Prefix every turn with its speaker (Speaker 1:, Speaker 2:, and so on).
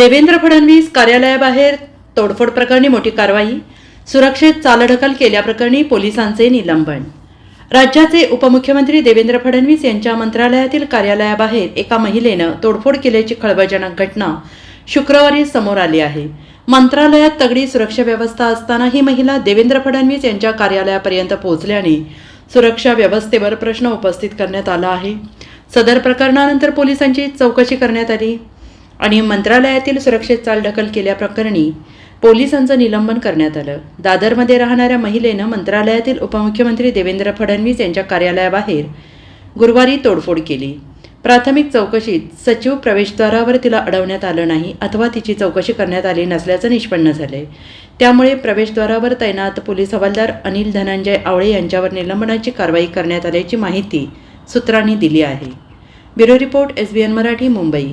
Speaker 1: देवेंद्र फडणवीस कार्यालयाबाहेर तोडफोड प्रकरणी मोठी कारवाई सुरक्षेत चालढकल केल्याप्रकरणी पोलिसांचे निलंबन. राज्याचे उपमुख्यमंत्री देवेंद्र फडणवीस यांच्या मंत्रालयातील कार्यालयाबाहेर एका महिलेनं तोडफोड केल्याची खळबळजनक घटना शुक्रवारी समोर आली आहे. मंत्रालयात तगडी सुरक्षा व्यवस्था असताना ही महिला देवेंद्र फडणवीस यांच्या कार्यालयापर्यंत पोहोचल्याने सुरक्षा व्यवस्थेवर प्रश्न उपस्थित करण्यात आला आहे. सदर प्रकरणानंतर पोलिसांची चौकशी करण्यात आली. आणि मंत्रालयातील सुरक्षेत चालढकल केल्याप्रकरणी पोलिसांचं निलंबन करण्यात आलं. दादरमध्ये राहणाऱ्या महिलेनं मंत्रालयातील उपमुख्यमंत्री देवेंद्र फडणवीस यांच्या कार्यालयाबाहेर गुरुवारी तोडफोड केली. प्राथमिक चौकशीत सचिव प्रवेशद्वारावर तिला अडवण्यात आलं नाही अथवा तिची चौकशी करण्यात आली नसल्याचं निष्पन्न झालंय. त्यामुळे प्रवेशद्वारावर तैनात पोलीस हवालदार अनिल धनंजय आवळे यांच्यावर निलंबनाची कारवाई करण्यात आल्याची माहिती सूत्रांनी दिली आहे. Bureau report S B N Marathi Mumbai.